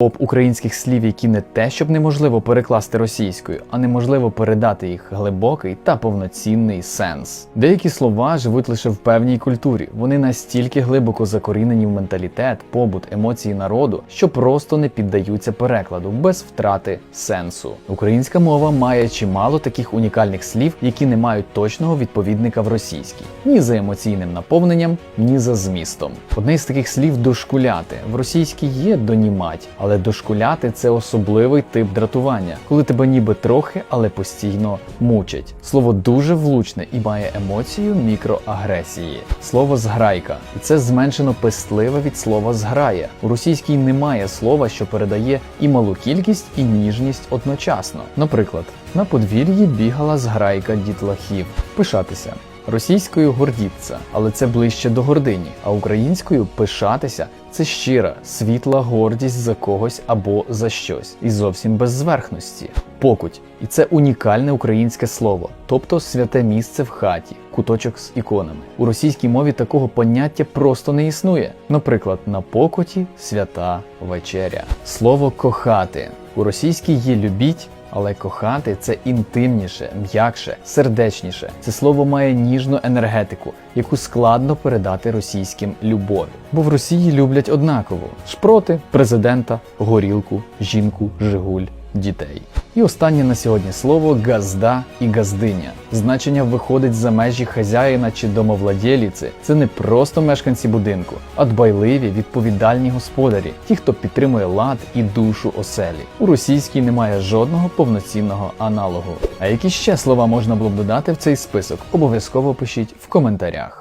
Топ українських слів, які не те, щоб неможливо перекласти російською, а неможливо передати їх глибокий та повноцінний сенс. Деякі слова живуть лише в певній культурі. Вони настільки глибоко закорінені в менталітет, побут, емоції народу, що просто не піддаються перекладу без втрати сенсу. Українська мова має чимало таких унікальних слів, які не мають точного відповідника в російській, ні за емоційним наповненням, ні за змістом. Одне з таких слів дошкуляти в російській є донімать, але дошкуляти це особливий тип дратування, коли тебе ніби трохи, але постійно мучать. Слово дуже влучне і має емоцію мікроагресії. Слово зграйка, і це зменшено пестливе від слова зграя. У російській немає слова, що передає і малу кількість, і ніжність одночасно. Наприклад, на подвір'ї бігала зграйка дітлахів. Пишатися. Російською гордіться, але це ближче до гордині, а українською пишатися це щира, світла гордість за когось або за щось, і зовсім без зверхності. Покуть, і це унікальне українське слово, тобто святе місце в хаті, куточок з іконами. У російській мові такого поняття просто не існує. Наприклад, на покуті свята вечеря. Слово кохати у російській є любіть. Але кохати це інтимніше, м'якше, сердечніше. Це слово має ніжну енергетику, яку складно передати російським любові. Бо в Росії люблять однаково: шпроти, президента, горілку, жінку, жигуль, дітей. І останнє на сьогодні слово газда і газдиня. Значення виходить за межі хазяїна чи домовладєліці. Це не просто мешканці будинку, а дбайливі, відповідальні господарі, ті, хто підтримує лад і душу оселі. У російській немає жодного повноцінного аналогу. А які ще слова можна було б додати в цей список? Обов'язково пишіть в коментарях.